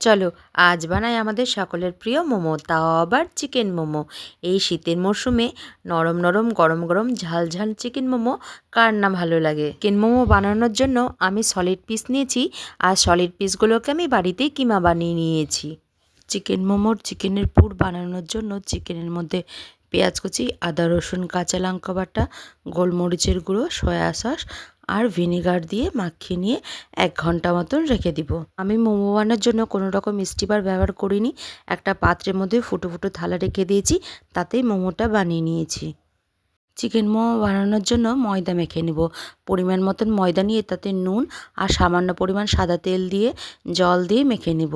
চলো, আজ বানাই আমাদের সকলের প্রিয় মোমো, তাও আবার চিকেন মোমো। এই শীতের মরশুমে নরম নরম, গরম গরম, ঝাল ঝাল চিকেন মোমো, কার না ভালো লাগে? চিকেন মোমো বানানোর জন্য আমি সলিড পিস নিয়েছি, আর সলিড পিসগুলোকে আমি বাড়িতেই কিমা বানিয়ে নিয়েছি। চিকেন মোমোর, চিকেনের পুর বানানোর জন্য চিকেনের মধ্যে পেঁয়াজ কুচি, আদা, রসুন, কাঁচা লঙ্কা বাটা, গোলমরিচের গুঁড়ো, সয়া সস আর ভিনেগার দিয়ে মাখিয়ে নিয়ে এক ঘণ্টা মতন রেখে দিব। আমি মোমো বানানোর জন্য কোনো রকম স্টিপার ব্যবহার করিনি। একটা পাত্রের মধ্যে ফুটো ফুটো থালা রেখে দিয়েছি, তাতেই মোমোটা বানিয়ে নিয়েছি। চিকেন মোমো বানানোর জন্য ময়দা মেখে নেব। পরিমাণ মতন ময়দা নিয়ে তাতে নুন আর সামান্য পরিমাণ সাদা তেল দিয়ে জল দিয়ে মেখে নেব।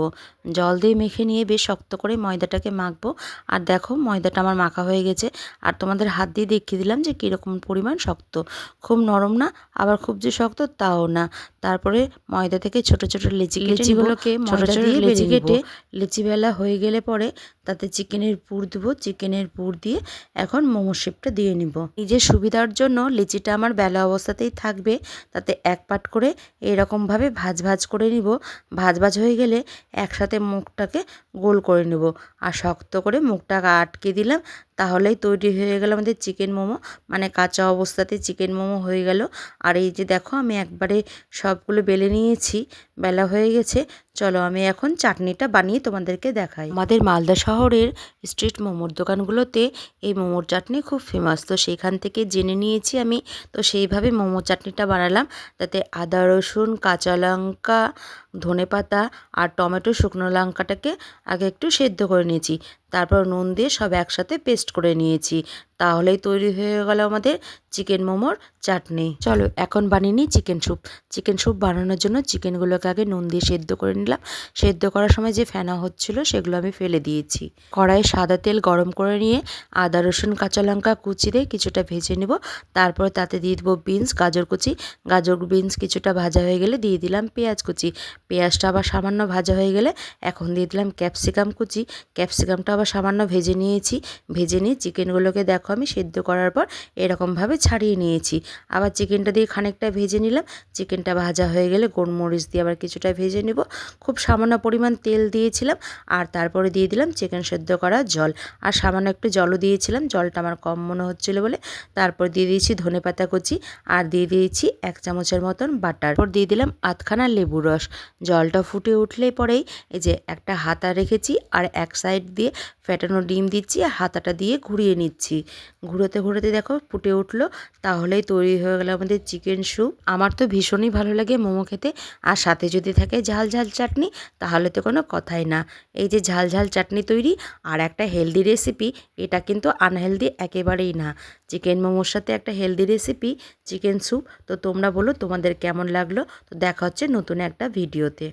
জল দিয়ে মেখে নিয়ে বেশ শক্ত করে ময়দাটাকে মাখবো। আর দেখো ময়দাটা আমার মাখা হয়ে গেছে। আর তোমাদের হাত দিয়ে দেখিয়ে দিলাম যে কীরকম পরিমাণ শক্ত। খুব নরম না আবার খুব যে শক্ত তাও না। তারপরে ময়দা থেকে ছোট ছোট লেচি লেচিগুলোকে ছোট ছোট লেচি কেটে লেচি বেলা হয়ে গেলে পরে তাতে চিকেনের পুর দেবো। চিকেনের পুর দিয়ে এখন মোমো শেপটা দিয়ে নিব। নিজের সুবিধার জন্য লিচিটা আমার বেলা অবস্থাতেই থাকবে। তাতে এক পাট করে এরকমভাবে ভাজ ভাজ করে নিব। ভাজ ভাজ হয়ে গেলে একসাথে মুখটাকে গোল করে নেব। আর শক্ত করে মুখটাকে আটকে দিলাম। তাহলেই তৈরি হয়ে গেল আমাদের চিকেন মোমো। মানে কাঁচা অবস্থাতে চিকেন মোমো হয়ে গেল। আর এই যে দেখো, আমি একবারে সবগুলো বেলে নিয়েছি, বেলা হয়ে গেছে। চলো আমি এখন চাটনিটা বানিয়ে তোমাদেরকে দেখাই। আমাদের মালদা শহরের স্ট্রিট মোমোর দোকানগুলোতে এই মোমোর চাটনি খুব ফেমাস তো সেইখান থেকে জেনে নিয়েছি আমি। তো সেইভাবে মোমো চাটনিটা বানালাম। তাতে আদা, রসুন, কাঁচা লঙ্কা, ধনে পাতা আর টমেটো, শুকনো লঙ্কাটাকে আগে একটু সেদ্ধ করে নিয়েছি। তারপর নুন দিয়ে সব একসাথে পেস্ট করে নিয়েছি। তাহলেই তৈরি হয়ে গেল আমাদের চিকেন মোমোর চাটনি। চলো, এখন বানিয়ে নিই চিকেন স্যুপ। চিকেন স্যুপ বানানোর জন্য চিকেনগুলোকে আগে নুন দিয়ে সেদ্ধ করে নিলাম। সেদ্ধ করার সময় যে ফেনা হচ্ছিল সেগুলো আমি ফেলে দিয়েছি। কড়াইয়ে সাদা তেল গরম করে নিয়ে আদা, রসুন, কাঁচা লঙ্কা কুচি দিয়ে কিছুটা ভেজে নেব। তারপর তাতে দিয়ে দেবো বিনস, গাজর কুচি। গাজর, বিনস কিছুটা ভাজা হয়ে গেলে দিয়ে দিলাম পেঁয়াজ কুচি। পেঁয়াজটা আবার সামান্য ভাজা হয়ে গেলে এখন দিয়ে দিলাম ক্যাপসিকাম কুচি। ক্যাপসিকামটা আবার সামান্য ভেজে নিয়েছি। ভেজে নিয়ে চিকেনগুলোকে দেখো আমি সেদ্ধ করার পর এরকমভাবে ছাড়িয়ে নিয়েছি। আবার চিকেনটা দিয়ে খানিকটা ভেজে নিলাম। চিকেনটা ভাজা হয়ে গেলে গোলমরিচ দিয়ে আবার কিছুটা ভেজে নেব। খুব সামান্য পরিমাণ তেল দিয়েছিলাম আর তারপরে দিয়ে দিলাম চিকেন সেদ্ধ করা জল। আর সামান্য একটু জলও দিয়েছিলাম, জলটা আমার কম মনে হচ্ছিল বলে। তারপর দিয়ে দিয়েছি ধনে পাতা কুচি আর দিয়ে দিয়েছি এক চামচের মতন বাটার। পর দিয়ে দিলাম আধখানা লেবু রস। জলটা ফুটে উঠলে পরেই এই যে একটা হাতা রেখেছি আর এক সাইড দিয়ে ফ্যাটানো ডিম দিচ্ছি আর হাতাটা দিয়ে ঘুরিয়ে নিচ্ছি। ঘুরোতে ঘুরোতে দেখো ফুটে উঠল, তাহলেই তৈরি হয়ে গেল আমাদের চিকেন স্যুপ আমার তো ভীষণই ভালো লাগে মোমো খেতে। আর সাথে যদি থাকে ঝাল ঝাল চাটনি, তাহলে তো কোনো কথাই না। এই যে ঝাল ঝাল চাটনি তৈরি আর একটা হেলদি রেসিপি এটা কিন্তু আনহেলদি একেবারেই না। চিকেন মোমোর সাথে একটা হেলদি রেসিপি চিকেন স্যুপ তো তোমরা বলো তোমাদের কেমন লাগল? তো দেখা হচ্ছে নতুন একটা ভিডিওতে